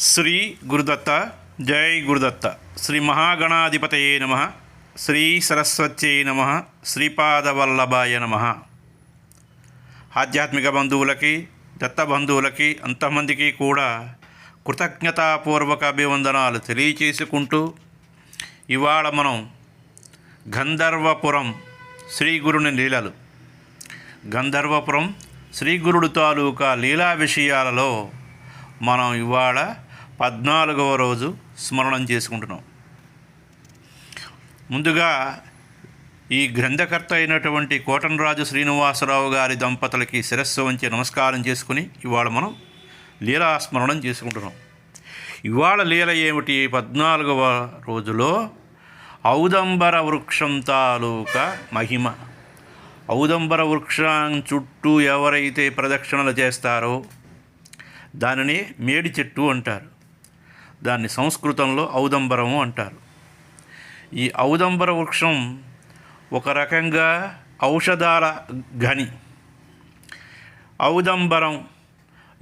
శ్రీ గురుదత్త జై గురుదత్త. శ్రీ మహాగణాధిపతయే నమ. శ్రీ సరస్వత్యై నమ. శ్రీపాదవల్లభాయ నమ. ఆధ్యాత్మిక బంధువులకి దత్త బంధువులకి అంతమందికి కూడా కృతజ్ఞతాపూర్వక అభివందనాలు తెలియచేసుకుంటూ ఇవాళ మనం గంధర్వపురం శ్రీ గురుని లీలలు. గంధర్వపురం శ్రీ గురుడు తాలూకా లీలా విషయాలలో మనం ఇవాళ పద్నాలుగవ రోజు స్మరణం చేసుకుంటున్నాం. ముందుగా ఈ గ్రంథకర్త అయినటువంటి కోటనరాజు శ్రీనివాసరావు గారి దంపతులకి శిరస్సు వంచి నమస్కారం చేసుకుని ఇవాళ మనం లీలా స్మరణం చేసుకుంటున్నాం. ఇవాళ లీల ఏమిటి? పద్నాలుగవ రోజులో ఔదంబర వృక్షం తాలూకా మహిమ. ఔదంబర వృక్షం చుట్టూ ఎవరైతే ప్రదక్షిణలు చేస్తారో దానిని మేడి చెట్టు అంటారు. దాన్ని సంస్కృతంలో ఔదంబరము అంటారు. ఈ ఔదంబర వృక్షం ఒక రకంగా ఔషధాల గని ఔదంబరం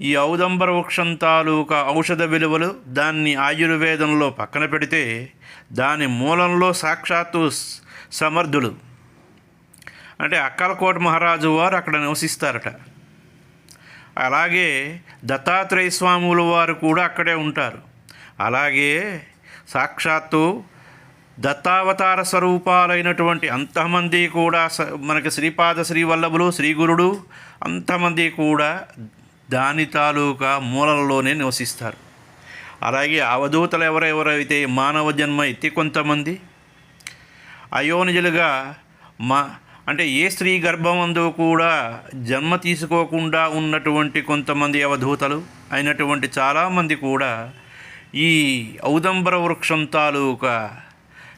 ఈ ఔదంబర వృక్షం తాలూకా ఔషధ విలువలు దాన్ని ఆయుర్వేదంలో పక్కన పెడితే దాని మూలంలో సాక్షాత్తు సమర్థులు. అంటే అక్కలకోట మహారాజు వారు అక్కడ నివసిస్తారట. అలాగే దత్తాత్రేయ స్వాములు వారు కూడా అక్కడే ఉంటారు. అలాగే సాక్షాత్తు దత్తావతార స్వరూపాలైనటువంటి అంతమంది కూడా స- మనకి శ్రీపాద శ్రీవల్లభులు శ్రీగురుడు అంతమంది కూడా దాని తాలూకా మూలల్లోనే నివసిస్తారు. అలాగే అవధూతలు ఎవరెవరైతే మానవ జన్మ ఎత్తి కొంతమంది అయోనిజలుగా మా అంటే ఏ స్త్రీ గర్భమందు కూడా జన్మ తీసుకోకుండా ఉన్నటువంటి కొంతమంది అవధూతలు అయినటువంటి చాలామంది కూడా ఈ ఔదంబర వృక్షం తాలూకా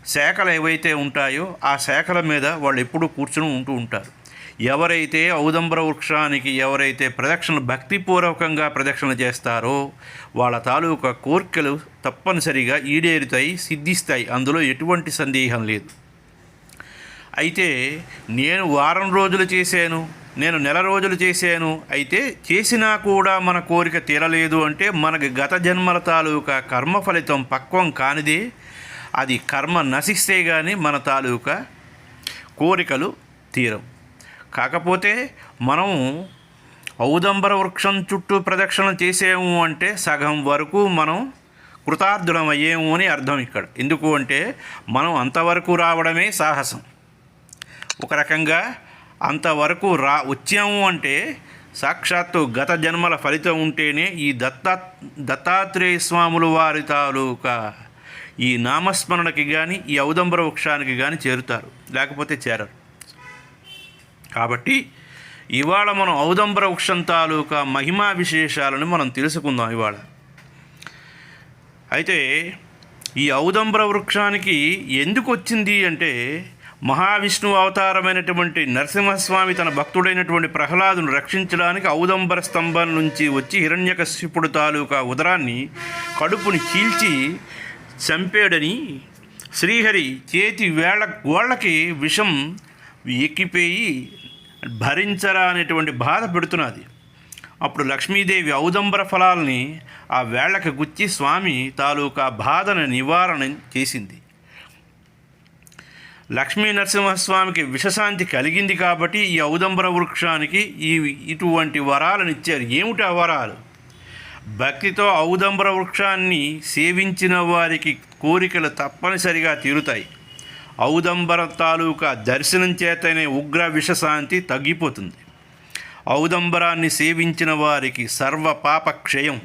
శాఖలు ఏవైతే ఉంటాయో ఆ శాఖల మీద వాళ్ళు ఎప్పుడూ కూర్చుని ఉంటూ ఉంటారు. ఎవరైతే ఔదంబర వృక్షానికి ఎవరైతే ప్రదక్షిణ భక్తిపూర్వకంగా ప్రదక్షిణ చేస్తారో వాళ్ళ తాలూకా కోర్కెలు తప్పనిసరిగా ఈడేరుతాయి సిద్ధిస్తాయి. అందులో ఎటువంటి సందేహం లేదు. అయితే నేను వారం రోజులు చేశాను. నేను నెల రోజులు చేశాను. అయితే చేసినా కూడా మన కోరిక తీరలేదు అంటే మనకి గత జన్మల తాలూకా కర్మ ఫలితం పక్వం కానిదే. అది కర్మ నశిస్తే కానీ మన తాలూకా కోరికలు తీరం. కాకపోతే మనం ఔదంబర వృక్షం చుట్టూ ప్రదక్షిణ చేసాము అంటే సగం వరకు మనం కృతార్థులం అయ్యేము అని అర్థం ఇక్కడ. ఎందుకు అంటే మనం అంతవరకు రావడమే సాహసం. ఒక రకంగా అంతవరకు రా వచ్చాము అంటే సాక్షాత్తు గత జన్మల ఫలితం ఉంటేనే ఈ దత్తా దత్తాత్రేయ స్వాముల వారి తాలూకా ఈ నామస్మరణకి కానీ ఈ ఔదంబర వృక్షానికి కానీ చేరుతారు లేకపోతే చేరరు. కాబట్టి ఇవాళ మనం ఔదంబర వృక్షం తాలూకా మహిమా విశేషాలను మనం తెలుసుకుందాం ఇవాళ. అయితే ఈ ఔదంబర వృక్షానికి ఎందుకు వచ్చింది అంటే మహావిష్ణువు అవతారమైనటువంటి నరసింహస్వామి తన భక్తుడైనటువంటి ప్రహ్లాదును రక్షించడానికి ఔదంబర స్తంభం నుంచి వచ్చి హిరణ్యకశిపుడు తాలూకా ఉదరాన్ని కడుపుని చీల్చి చంపాడని శ్రీహరి చేతి వేళ గోళ్ళకి విషం ఎక్కిపోయి భరించరా అనేటువంటి బాధ పెడుతున్నది. అప్పుడు లక్ష్మీదేవి ఔదంబర ఫలాల్ని ఆ వేళ్ళకి గుచ్చి స్వామి తాలూకా బాధను నివారణ చేసింది. లక్ష్మీ నరసింహస్వామికి విషశాంతి కలిగింది కాబట్టి ఈ ఔదంబర వృక్షానికి ఈ ఇటువంటి వరాలను ఇచ్చారు. ఏమిటి ఆ వరాలు? భక్తితో ఔదంబర వృక్షాన్ని సేవించిన వారికి కోరికలు తప్పనిసరిగా తీరుతాయి. ఔదంబర తాలూకా దర్శనం చేతనే ఉగ్ర విషశాంతి తగ్గిపోతుంది. ఔదంబరాన్ని సేవించిన వారికి సర్వ పాప క్షయం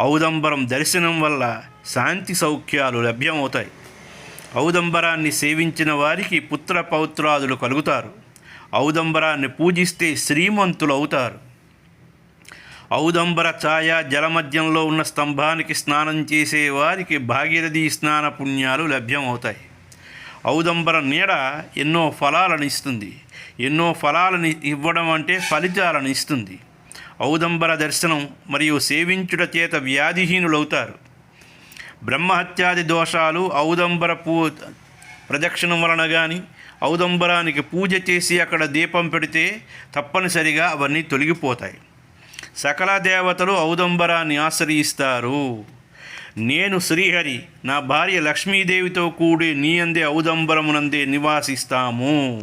ఔదంబరం దర్శనం వల్ల శాంతి సౌఖ్యాలు లభ్యమవుతాయి. ఔదంబరాన్ని సేవించిన వారికి పుత్ర పౌత్రాదులు కలుగుతారు. ఔదంబరాన్ని పూజిస్తే శ్రీమంతులు అవుతారు. ఔదంబర ఛాయ జలమధ్యంలో ఉన్న స్తంభానికి స్నానం చేసే వారికి భాగీరథి స్నాన పుణ్యాలు లభ్యమవుతాయి. ఔదంబర నీడ ఎన్నో ఫలాలను ఇస్తుంది. ఎన్నో ఫలాలను ఇవ్వడం అంటే ఫలితాలను ఇస్తుంది. ఔదంబర దర్శనం మరియు సేవించుట చేత వ్యాధిహీనులవుతారు. బ్రహ్మహత్యాది దోషాలు ఔదంబర పూ ప్రదక్షిణం వలన కానీ ఔదంబరానికి పూజ చేసి అక్కడ దీపం పెడితే తప్పనిసరిగా అవన్నీ తొలగిపోతాయి. సకల దేవతలు ఔదంబరాన్ని ఆశ్రయిస్తారు. నేను శ్రీహరి నా భార్య లక్ష్మీదేవితో కూడి నీ అందే ఔదంబరమునందే నివాసిస్తాము.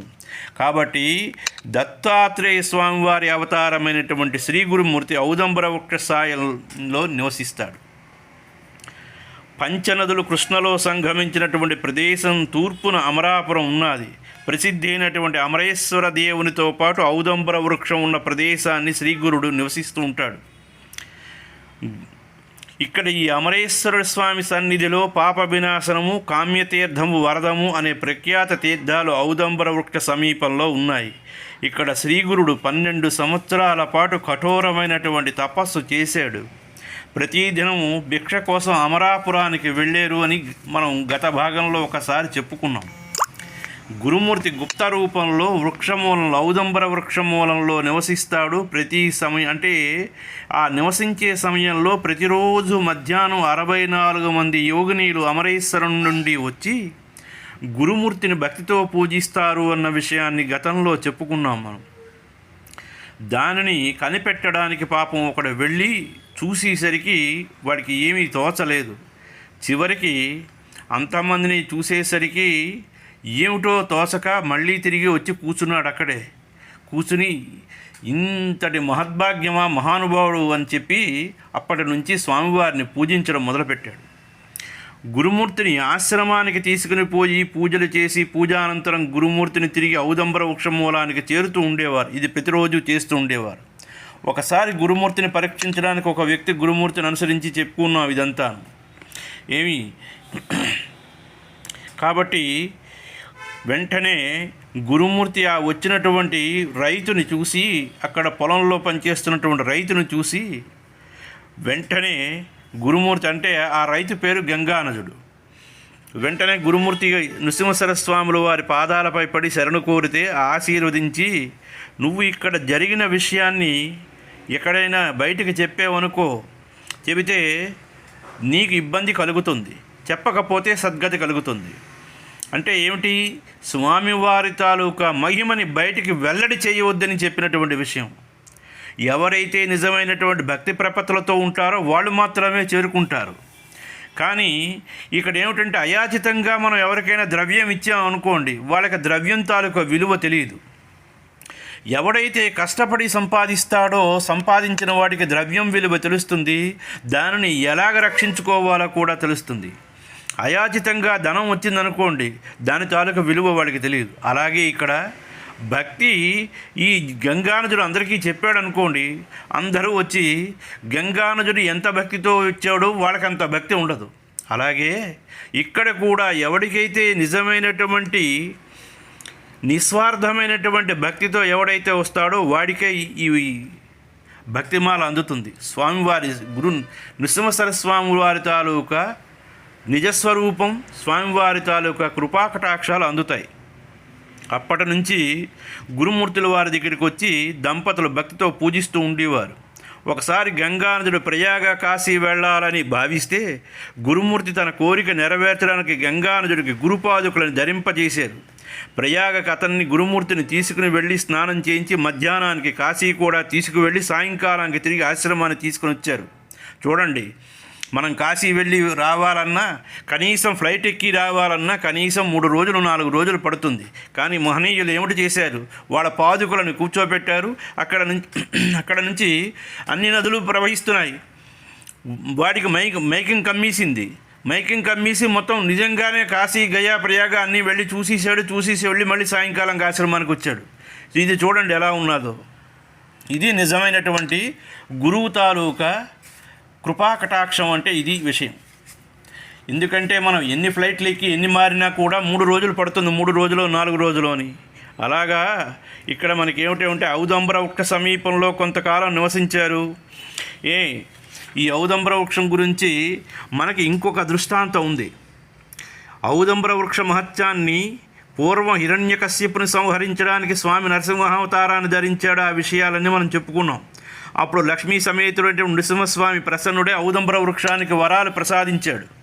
కాబట్టి దత్తాత్రేయ స్వామివారి అవతారమైనటువంటి శ్రీ గురుమూర్తి ఔదంబర వృక్ష సాయంలో నివసిస్తాడు. పంచనదులు కృష్ణలో సంగమించినటువంటి ప్రదేశం తూర్పున అమరాపురం ఉన్నది. ప్రసిద్ధి అయినటువంటి అమరేశ్వర దేవునితో పాటు ఔదంబర వృక్షం ఉన్న ప్రదేశాన్ని శ్రీగురుడు నివసిస్తూ ఉంటాడు. ఇక్కడ ఈ అమరేశ్వర స్వామి సన్నిధిలో పాప వినాశనము కామ్యతీర్థము వరదము అనే ప్రఖ్యాత తీర్థాలు ఔదంబర వృక్ష సమీపంలో ఉన్నాయి. ఇక్కడ శ్రీగురుడు పన్నెండు సంవత్సరాల పాటు కఠోరమైనటువంటి తపస్సు చేశాడు. ప్రతిదినం భిక్ష కోసం అమరాపురానికి వెళ్ళారు అని మనం గత భాగంలో ఒకసారి చెప్పుకున్నాం. గురుమూర్తి గుప్త రూపంలో వృక్షమూలంలో ఔదంబర వృక్షమూలంలో నివసిస్తాడు. ప్రతి సమయం అంటే ఆ నివసించే సమయంలో ప్రతిరోజు మధ్యాహ్నం అరవై నాలుగు మంది యోగినీలు అమరేశ్వరం నుండి వచ్చి గురుమూర్తిని భక్తితో పూజిస్తారు అన్న విషయాన్ని గతంలో చెప్పుకున్నాం మనం. దానిని కనిపెట్టడానికి పాపం ఒకడు వెళ్ళి చూసేసరికి వాడికి ఏమీ తోచలేదు. చివరికి అంతమందిని చూసేసరికి ఏమిటో తోచక మళ్ళీ తిరిగి వచ్చి కూర్చున్నాడు అక్కడే. కూర్చుని ఇంతటి మహద్భాగ్యమా మహానుభావుడు అని చెప్పి అప్పటి నుంచి స్వామివారిని పూజించడం మొదలుపెట్టాడు. గురుమూర్తిని ఆశ్రమానికి తీసుకుని పోయి పూజలు చేసి పూజానంతరం గురుమూర్తిని తిరిగి ఔదంబర వృక్షమూలానికి చేరుతూ ఉండేవారు. ఇది ప్రతిరోజు చేస్తూ ఉండేవారు. ఒకసారి గురుమూర్తిని పరీక్షించడానికి ఒక వ్యక్తి గురుమూర్తిని అనుసరించి చెప్పుకున్నాం ఇదంతా. ఏమి? కాబట్టి వెంటనే గురుమూర్తి ఆ వచ్చినటువంటి రైతుని చూసి అక్కడ పొలంలో పనిచేస్తున్నటువంటి రైతును చూసి వెంటనే గురుమూర్తి అంటే ఆ రైతు పేరు గంగానజుడు వెంటనే గురుమూర్తి నృసింహసర స్వాములు వారి పాదాలపై పడి శరణు కోరితే ఆశీర్వదించి నువ్వు ఇక్కడ జరిగిన విషయాన్ని ఎక్కడైనా బయటికి చెప్పేవనుకో చెబితే నీకు ఇబ్బంది కలుగుతుంది. చెప్పకపోతే సద్గతి కలుగుతుంది. అంటే ఏమిటి? స్వామివారి తాలూకా మహిమని బయటికి వెల్లడి చేయవద్దని చెప్పినటువంటి విషయం. ఎవరైతే నిజమైనటువంటి భక్తి ప్రపత్తులతో ఉంటారో వాళ్ళు మాత్రమే చేరుకుంటారు. కానీ ఇక్కడ ఏమిటంటే అయాచితంగా మనం ఎవరికైనా ద్రవ్యం ఇచ్చామనుకోండి వాళ్ళకి ద్రవ్యం తాలూకా విలువ తెలియదు. ఎవడైతే కష్టపడి సంపాదిస్తాడో సంపాదించిన వాడికి ద్రవ్యం విలువ తెలుస్తుంది దానిని ఎలాగ రక్షించుకోవాలో కూడా తెలుస్తుంది. అయాచితంగా ధనం వచ్చిందనుకోండి దాని తాలూకా విలువ వాడికి తెలియదు. అలాగే ఇక్కడ భక్తి ఈ గంగానజుడు అందరికీ చెప్పాడు అనుకోండి అందరూ వచ్చి గంగానజుడు ఎంత భక్తితో ఇచ్చాడో వాళ్ళకి అంత భక్తి ఉండదు. అలాగే ఇక్కడ కూడా ఎవరికైతే నిజమైనటువంటి నిస్వార్థమైనటువంటి భక్తితో ఎవడైతే వస్తాడో వాడికే ఈ భక్తిమాల అందుతుంది. స్వామివారి గురు నృసింహసర స్వామివారి తాలూకా నిజస్వరూపం స్వామివారి తాలూకా కృపాకటాక్షాలు అందుతాయి. అప్పటి నుంచి గురుమూర్తుల వారి దగ్గరికి వచ్చి దంపతులు భక్తితో పూజిస్తూ ఉండేవారు. ఒకసారి గంగానదుడు ప్రయాగ కాశీ వెళ్ళాలని భావిస్తే గురుమూర్తి తన కోరిక నెరవేర్చడానికి గంగానదుడికి గురుపాదుకులను ధరింపజేశారు. ప్రయాగకు అతన్ని గురుమూర్తిని తీసుకుని వెళ్ళి స్నానం చేయించి మధ్యాహ్నానికి కాశీ కూడా తీసుకువెళ్ళి సాయంకాలానికి తిరిగి ఆశ్రమాన్ని తీసుకుని వచ్చారు. చూడండి మనం కాశీ వెళ్ళి రావాలన్నా కనీసం ఫ్లైట్ ఎక్కి రావాలన్నా కనీసం మూడు రోజులు నాలుగు రోజులు పడుతుంది. కానీ మహనీయులు ఏమిటి చేశారు? వాళ్ళ పాదుకులను కూర్చోబెట్టారు. అక్కడ నుంచి అక్కడ నుంచి అన్ని నదులు ప్రవహిస్తున్నాయి. వాడికి మైక్ మైకింగ్ కమ్మేసింది. మైకింగ్ కమ్మేసి మొత్తం నిజంగానే కాశీ గయా ప్రయాగ అన్నీ వెళ్ళి చూసేసాడు చూసేసి వెళ్ళి మళ్ళీ సాయంకాలం ఆశ్రమానికి వచ్చాడు. ఇది చూడండి ఎలా ఉన్నదో. ఇది నిజమైనటువంటి గురువు తాలూకా కృపాకటాక్షం అంటే ఇది విషయం. ఎందుకంటే మనం ఎన్ని ఫ్లైట్లు ఎక్కి ఎన్ని మారినా కూడా మూడు రోజులు పడుతుంది మూడు రోజులు నాలుగు రోజులు అని. అలాగా ఇక్కడ మనకి ఏమిటంటే ఉంటే ఔదంబర వృక్ష సమీపంలో కొంతకాలం నివసించారు. ఏ ఈ ఔదంబర వృక్షం గురించి మనకి ఇంకొక దృష్టాంతం ఉంది. ఔదంబర వృక్ష మహత్యాన్ని పూర్వం హిరణ్యకశ్యపుని సంహరించడానికి స్వామి నరసింహావతారాన్ని ధరించాడు ఆ విషయాలన్నీ మనం చెప్పుకున్నాం. అప్పుడు లక్ష్మీ సమేతుడైన నృసింహస్వామి ప్రసన్నుడే ఔదంబర వృక్షానికి వరాలు ప్రసాదించాడు.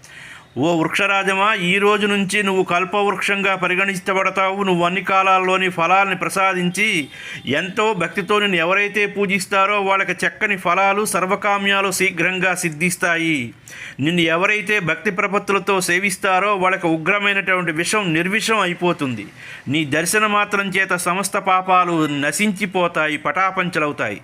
ఓ వృక్షరాజమా ఈ రోజు నుంచి నువ్వు కల్పవృక్షంగా పరిగణించబడతావు. నువ్వు అన్ని కాలాల్లోని ఫలాల్ని ప్రసాదించి ఎంతో భక్తితో నిన్ను ఎవరైతే పూజిస్తారో వాళ్ళకి చక్కని ఫలాలు సర్వకామ్యాలు శీఘ్రంగా సిద్ధిస్తాయి. నిన్ను ఎవరైతే భక్తి ప్రపత్తులతో సేవిస్తారో వాళ్ళకి ఉగ్రమైనటువంటి విషం నిర్విషం అయిపోతుంది. నీ దర్శన మాత్రం చేత సమస్త పాపాలు నశించిపోతాయి పటాపంచలవుతాయి.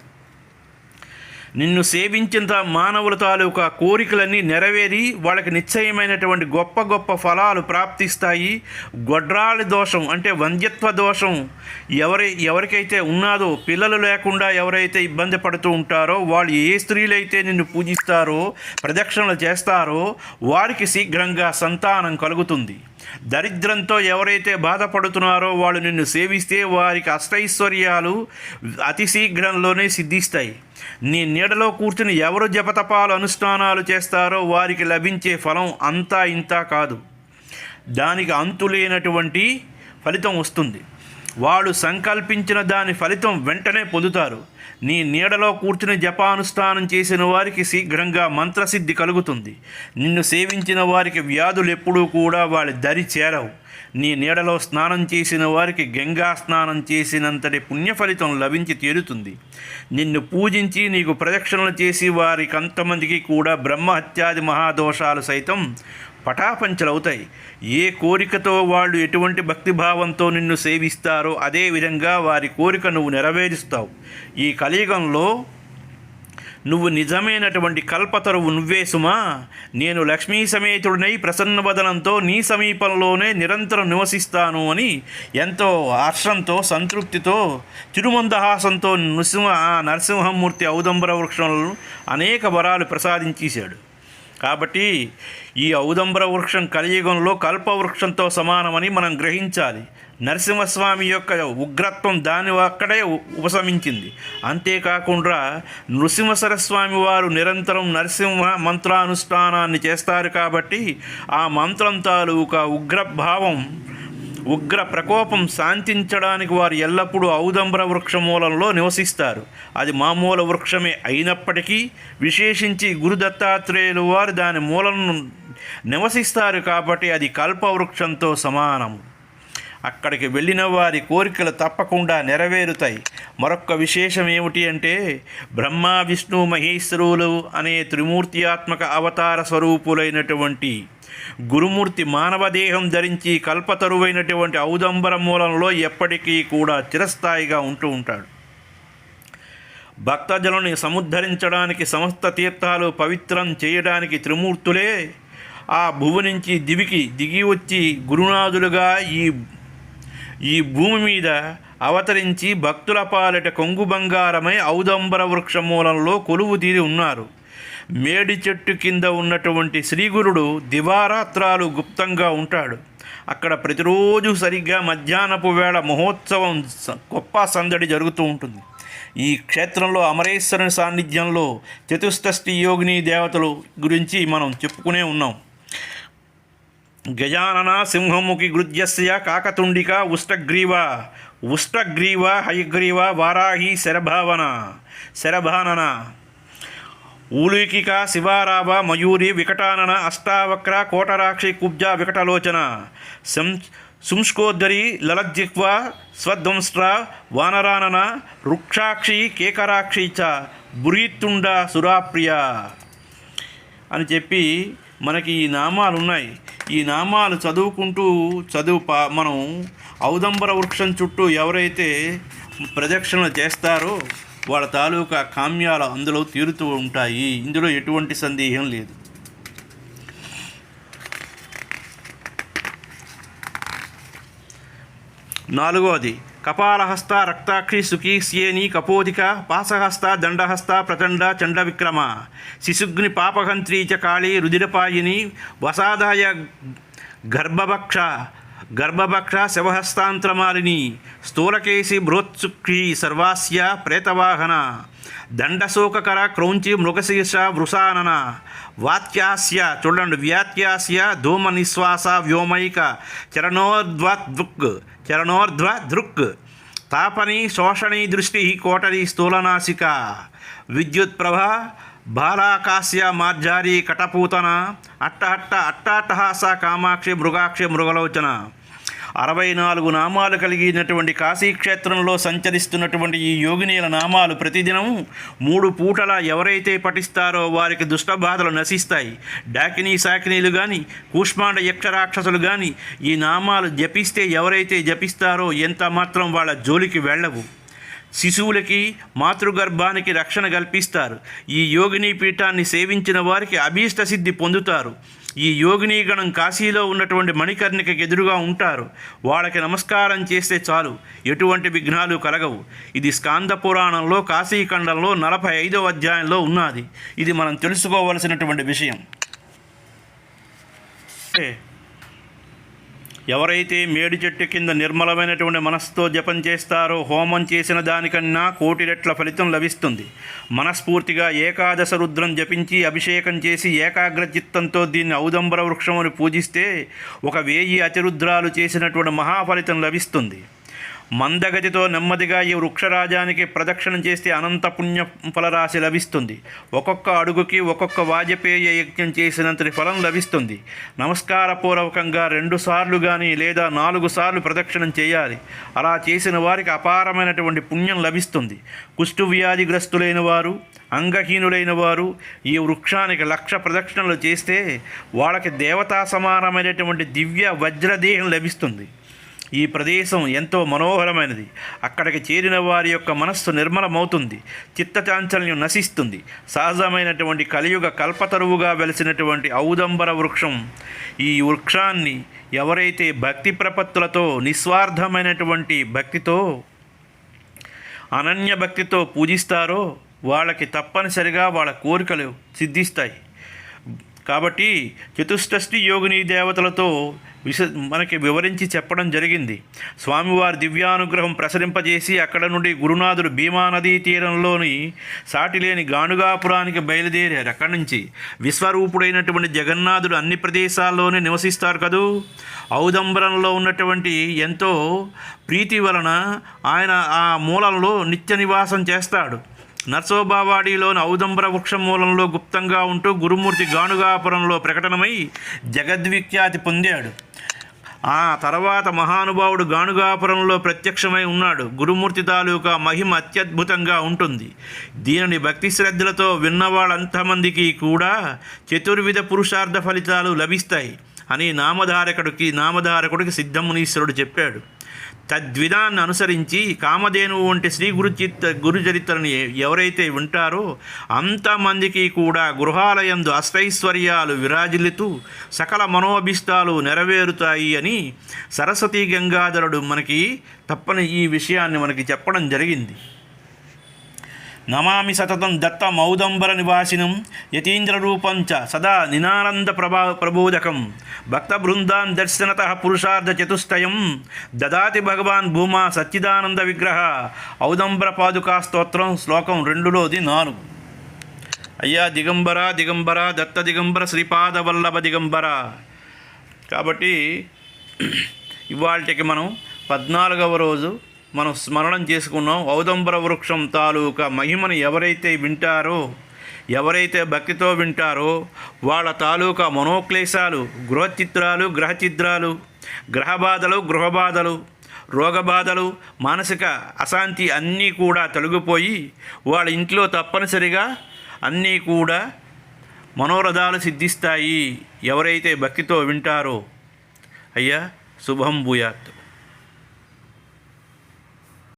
నిన్ను సేవించిన మానవుల తాలూకా కోరికలన్నీ నెరవేరి వాళ్ళకి నిశ్చయమైనటువంటి గొప్ప గొప్ప ఫలాలు ప్రాప్తిస్తాయి. గొడ్రాలి దోషం అంటే వంద్యత్వ దోషం. ఎవరి ఎవరికైతే ఉన్నాదో పిల్లలు లేకుండా ఎవరైతే ఇబ్బంది పడుతూ ఉంటారో వాళ్ళు ఏ స్త్రీలైతే నిన్ను పూజిస్తారో ప్రదక్షిణలు చేస్తారో వారికి శీఘ్రంగా సంతానం కలుగుతుంది. దరిద్రంతో ఎవరైతే బాధపడుతున్నారో వాళ్ళు నిన్ను సేవిస్తే వారికి అష్టైశ్వర్యాలు అతి శీఘ్రంలోనే సిద్ధిస్తాయి. నీ నీడలో కూర్చుని ఎవరు జపతపాలు అనుష్ఠానాలు చేస్తారో వారికి లభించే ఫలం అంతా ఇంతా కాదు. దానికి అంతులేనటువంటి ఫలితం వస్తుంది. వాడు సంకల్పించిన దాని ఫలితం వెంటనే పొందుతారు. నీ నీడలో కూర్చుని జపానుష్ఠానం చేసిన వారికి శీఘ్రంగా మంత్రసిద్ధి కలుగుతుంది. నిన్ను సేవించిన వారికి వ్యాధులు ఎప్పుడూ కూడా వాళ్ళ దరి చేరవు. నీ నీడలో స్నానం చేసిన వారికి గంగా స్నానం చేసినంతటి పుణ్య ఫలితం లభించి తీరుతుంది. నిన్ను పూజించి నీకు ప్రదక్షిణలు చేసి వారికి అంతమందికి కూడా బ్రహ్మహత్యాది మహాదోషాలు సైతం పటాపంచలవుతాయి. ఏ కోరికతో వాళ్ళు ఎటువంటి భక్తిభావంతో నిన్ను సేవిస్తారో అదే విధంగా వారి కోరిక నువ్వు నెరవేరుస్తావు. ఈ కలియుగంలో నువ్వు నిజమైనటువంటి కల్పతరువు నువ్వే సుమా. నేను లక్ష్మీ సమేతుడినై ప్రసన్నవదనంతో నీ సమీపంలోనే నిరంతరం నివసిస్తాను అని ఎంతో హర్షంతో సంతృప్తితో తిరుమందహాసంతో నృసింహ ఆ నరసింహమూర్తి ఔదంబర వృక్షంలో అనేక వరాలు ప్రసాదించేశాడు. కాబట్టి ఈ ఔదంబర వృక్షం కలియుగంలో కల్పవృక్షంతో సమానమని మనం గ్రహించాలి. నరసింహస్వామి యొక్క ఉగ్రత్వం దాని అక్కడే ఉపశమించింది. అంతేకాకుండా నృసింహసరస్వామి వారు నిరంతరం నరసింహ మంత్రానుష్ఠానాన్ని చేస్తారు కాబట్టి ఆ మంత్రం తాలూకా ఉగ్రభావం ఉగ్ర ప్రకోపం శాంతించడానికి వారు ఎల్లప్పుడూ ఔదంబర వృక్ష మూలంలో నివసిస్తారు. అది మామూల వృక్షమే అయినప్పటికీ విశేషించి గురు దత్తాత్రేయులు వారు దాని మూలను నివసిస్తారు కాబట్టి అది కల్పవృక్షంతో సమానం. అక్కడికి వెళ్ళిన వారి కోరికలు తప్పకుండా నెరవేరుతాయి. మరొక విశేషం ఏమిటి అంటే బ్రహ్మ విష్ణు మహేశ్వరులు అనే త్రిమూర్తియాత్మక అవతార స్వరూపులైనటువంటి గురుమూర్తి మానవ దేహం ధరించి కల్పతరువైనటువంటి ఔదంబర మూలంలో ఎప్పటికీ కూడా చిరస్థాయిగా ఉంటూ ఉంటాడు. భక్తజనుని సముద్ధరించడానికి సమస్త తీర్థాలు పవిత్రం చేయడానికి త్రిమూర్తులే ఆ భువు నుంచి దివికి దిగి వచ్చి గురునాథులుగా ఈ ఈ భూమి మీద అవతరించి భక్తుల పాలిట కొంగు బంగారమై ఔదంబర వృక్ష మూలంలో కొలువు తీరి ఉన్నారు. మేడి చెట్టు కింద ఉన్నటువంటి శ్రీగురుడు దివారాత్రాలు గుప్తంగా ఉంటాడు. అక్కడ ప్రతిరోజు సరిగ్గా మధ్యాహ్నపు వేళ మహోత్సవం గొప్ప సందడి జరుగుతూ ఉంటుంది. ఈ క్షేత్రంలో అమరేశ్వరుని సాన్నిధ్యంలో చతుస్తష్టి యోగిని దేవతలు గురించి మనం చెప్పుకునే ఉన్నాం. గజానన సింహముఖి గృద్యస్య కాకతుండిక ఉష్టగ్రీవ ఉష్టగ్రీవ హయగ్రీవ వారాహి శరభావన శరభానన. ఊలికిక శివారావ మయూరి వికటానన అష్టావక్ర కోటరాక్షి కుబ్జ వికటలోచన. సం శుంష్కోద్దరి లలజ్జిహ్వ స్వధ్వంస్ట్ర వానరానన రుక్షాక్షి కేకరాక్షి చ బురీతుండ సురాప్రియ అని చెప్పి మనకి ఈ నామాలు ఉన్నాయి ఈ నామాలు చదువుకుంటూ చదువు పా మనం ఔదంబర వృక్షం చుట్టూ ఎవరైతే ప్రదక్షిణలు చేస్తారో వాళ్ళ తాలూకా కామ్యాలు అందులో తీరుతూ ఉంటాయి. ఇందులో ఎటువంటి సందేహం లేదు. నాలుగవది కపాలహస్త రక్తాక్షి సుఖీ స్యేని కపోదిక పాసహస్త దండహస్త ప్రచండ చండ విక్రమ శిశుగ్ని పాపహంత్రీ చ కాళీ రుదిరపాయిని వసాదాయ గర్భభక్ష గర్భభక్ష శవహస్తాంత్రమాలిని స్థూలకేశి బృహత్సుక్షి సర్వాస్య ప్రేతవాహన దండశోకకర క్రౌంచి మృగశీర్ష వృషానన వాత్యాస్య చూడండి వ్యాత్యాస్య ధూమ నిశ్వాస వ్యోమైక చరణోర్ధ్వదృక్ చరణోర్ధ్వ దృక్. తాపని శోషణీ దృష్టి కోటరి స్థూలనాసిక. విద్యుత్ప్రభ బాలాకాశ్య మార్జారి కటపూతన అట్టహట్ట అట్టాటహాస కామాక్షి మృగాక్షి మృగలోచన. అరవై నాలుగు నామాలు కలిగినటువంటి కాశీక్షేత్రంలో సంచరిస్తున్నటువంటి ఈ యోగినీల నామాలు ప్రతిదినం మూడు పూటల ఎవరైతే పఠిస్తారో వారికి దుష్టబాధలు నశిస్తాయి. డాకినీ సాకినీలు కానీ కూష్మాండ యక్షరాక్షసులు కానీ ఈ నామాలు జపిస్తే ఎవరైతే జపిస్తారో ఎంత మాత్రం వాళ్ళ జోలికి వెళ్ళవు. శిశువులకి మాతృగర్భానికి రక్షణ కల్పిస్తారు. ఈ యోగిని పీఠాన్ని సేవించిన వారికి అభీష్ట సిద్ధి పొందుతారు. ఈ యోగిని గణం కాశీలో ఉన్నటువంటి మణికర్ణికకి ఎదురుగా ఉంటారు. వాళ్ళకి నమస్కారం చేస్తే చాలు. ఎటువంటి విఘ్నాలు కలగవు. ఇది స్కాంద పురాణంలో కాశీఖండంలో నలభై ఐదవ అధ్యాయంలో ఉన్నది. ఇది మనం తెలుసుకోవలసినటువంటి విషయం. ఎవరైతే మేడి చెట్టు కింద నిర్మలమైనటువంటి మనస్సుతో జపం చేస్తారో హోమం చేసిన దానికన్నా కోటి రెట్ల ఫలితం లభిస్తుంది. మనస్ఫూర్తిగా ఏకాదశ రుద్రం జపించి అభిషేకం చేసి ఏకాగ్రచిత్తంతో దీన్ని ఔదంబర వృక్షముని పూజిస్తే ఒక వేయి అతిరుద్రాలు చేసినటువంటి మహాఫలితం లభిస్తుంది. మందగతితో నెమ్మదిగా ఈ వృక్షరాజానికి ప్రదక్షిణ చేస్తే అనంత పుణ్య ఫలరాశి లభిస్తుంది. ఒక్కొక్క అడుగుకి ఒక్కొక్క వాజపేయ యజ్ఞం చేసినంతటి ఫలం లభిస్తుంది. నమస్కారపూర్వకంగా రెండు సార్లు కానీ లేదా నాలుగు సార్లు ప్రదక్షిణం చేయాలి. అలా చేసిన వారికి అపారమైనటువంటి పుణ్యం లభిస్తుంది. కుష్టు వ్యాధిగ్రస్తులైన వారు అంగహీనులైన వారు ఈ వృక్షానికి లక్ష ప్రదక్షిణలు చేస్తే వాళ్ళకి దేవతా సమానమైనటువంటి దివ్య వజ్రదేహం లభిస్తుంది. ఈ ప్రదేశం ఎంతో మనోహరమైనది. అక్కడికి చేరిన వారి యొక్క మనస్సు నిర్మలమవుతుంది. చిత్తచాంచల్యం నశిస్తుంది. సహజమైనటువంటి కలియుగ కల్పతరువుగా వెలిసినటువంటి ఔదంబర వృక్షం. ఈ వృక్షాన్ని ఎవరైతే భక్తి ప్రపత్తులతో నిస్వార్థమైనటువంటి భక్తితో అనన్య భక్తితో పూజిస్తారో వాళ్ళకి తప్పనిసరిగా వాళ్ళ కోరికలు సిద్ధిస్తాయి. కాబట్టి చతుష్షష్ఠి యోగిని దేవతలతో విశ మనకి వివరించి చెప్పడం జరిగింది. స్వామివారి దివ్యానుగ్రహం ప్రసరింపజేసి అక్కడ నుండి గురునాథుడు భీమా నదీ తీరంలోని సాటిలేని గానుగాపురానికి బయలుదేరారు. అక్కడి నుంచి విశ్వరూపుడైనటువంటి జగన్నాథుడు అన్ని ప్రదేశాల్లోనే నివసిస్తారు కదూ? ఔదంబరంలో ఉన్నటువంటి ఎంతో ప్రీతి వలన ఆయన ఆ మూలంలో నిత్య నివాసం చేస్తాడు. నర్సోబావాడిలోని ఔదంబర వృక్షం మూలంలో గుప్తంగా ఉంటూ గురుమూర్తి గానుగాపురంలో ప్రకటనమై జగద్విఖ్యాతి పొందాడు. ఆ తర్వాత మహానుభావుడు గానుగాపురంలో ప్రత్యక్షమై ఉన్నాడు. గురుమూర్తి తాలూకా మహిమ అత్యద్భుతంగా ఉంటుంది. దీనిని భక్తి శ్రద్ధలతో విన్నవాళ్ళంతమందికి కూడా చతుర్విధ పురుషార్థ ఫలితాలు లభిస్తాయి అని నామధారకుడికి నామధారకుడికి సిద్ధమునీశ్వరుడు చెప్పాడు. తద్విధాన్ని అనుసరించి కామధేనువు వంటి శ్రీ గురుచిత్త గురు చరిత్రని ఎవరైతే వింటారో అంతమందికి కూడా గృహాలయందు అష్టైశ్వర్యాలు విరాజిల్లుతూ సకల మనోభిష్టాలు నెరవేరుతాయి అని సరస్వతీ గంగాధరుడు మనకి తప్పని ఈ విషయాన్ని మనకి చెప్పడం జరిగింది. నమామి సతతం దత్త మౌదంబర నివాసినం యతీంద్రరూపం చ సదా నినానంద ప్రభా ప్రబోధకం. భక్త బృందాన్ దర్శనత పురుషార్థ చతుష్టయం. దదాతి భగవాన్ భూమా సచ్చిదానంద విగ్రహ. ఔదంబర పాదుకా స్తోత్రం శ్లోకం రెండులోది నాలుగు. అయ్యా దిగంబర దిగంబర దత్త దిగంబర శ్రీపాద వల్లభ దిగంబర. కాబట్టి ఇవాళకి మనం పద్నాలుగవ రోజు మనం స్మరణం చేసుకున్నాం. ఔదంబర వృక్షం తాలూకా మహిమను ఎవరైతే వింటారో ఎవరైతే భక్తితో వింటారో వాళ్ళ తాలూకా మనోక్లేశాలు గృహచిత్రాలు గ్రహచిత్రాలు గ్రహబాధలు గృహబాధలు రోగబాధలు మానసిక అశాంతి అన్నీ కూడా తొలగిపోయి వాళ్ళ ఇంట్లో తప్పనిసరిగా అన్నీ కూడా మనోరథాలు సిద్ధిస్తాయి. ఎవరైతే భక్తితో వింటారో అయ్యా శుభం భూయాత్.